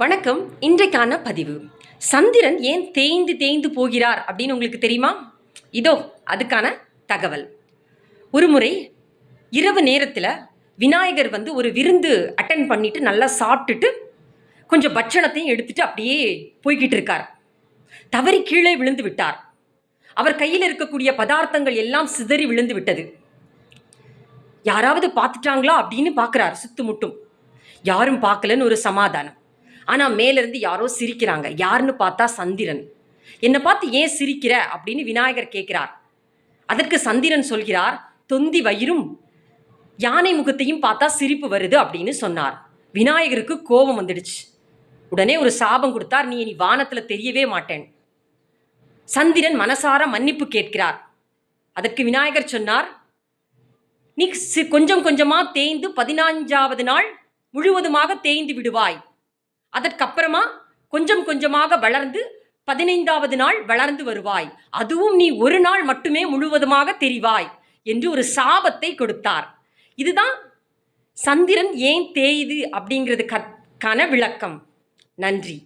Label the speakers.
Speaker 1: வணக்கம். இன்றைக்கான பதிவு. சந்திரன் ஏன் தேய்ந்து தேய்ந்து போகிறார் அப்படின்னு உங்களுக்கு தெரியுமா? இதோ அதுக்கான தகவல். ஒரு முறை இரவு நேரத்தில் விநாயகர் வந்து ஒரு விருந்து அட்டன் பண்ணிட்டு நல்லா சாப்பிட்டுட்டு கொஞ்சம் பட்சணத்தையும் எடுத்துட்டு அப்படியே போய்கிட்டு இருக்கார். தவறி கீழே விழுந்து விட்டார். அவர் கையில் இருக்கக்கூடிய பதார்த்தங்கள் எல்லாம் சிதறி விழுந்து விட்டது. யாராவது பார்த்துட்டாங்களா அப்படின்னு பார்க்குறார் சுத்து முட்டும் யாரும் பார்க்கலன்னு ஒரு சமாதானம். ஆனால் மேலேருந்து யாரோ சிரிக்கிறாங்க. யாருன்னு பார்த்தா சந்திரன். என்னை பார்த்து ஏன் சிரிக்கிற? அப்படின்னு விநாயகர் கேட்கிறார். அதற்கு சந்திரன் சொல்கிறார் தொந்தி வயிறும் யானை முகத்தையும் பார்த்தா சிரிப்பு வருது அப்படின்னு சொன்னார். விநாயகருக்கு கோபம் வந்துடுச்சு. உடனே ஒரு சாபம் கொடுத்தார் நீ இனி வானத்தில் தெரியவே மாட்டேன். சந்திரன் மனசார மன்னிப்பு கேட்கிறார். அதற்கு விநாயகர் சொன்னார் நீ சி- கொஞ்சம் கொஞ்சமாக தேய்ந்து பதினான்காவது நாள் முழுவதுமாக தேய்ந்து விடுவாய். அதற்கப்புறமா கொஞ்சம் கொஞ்சமாக வளர்ந்து பதினைந்தாவது நாள் வளர்ந்து வருவாய். அதுவும் நீ ஒரு நாள் மட்டுமே முழுவதுமாக தெரிவாய் என்று ஒரு சாபத்தை கொடுத்தார். இதுதான் சந்திரன் ஏன் தேயுது அப்படிங்கிறதுக்கான விளக்கம். நன்றி.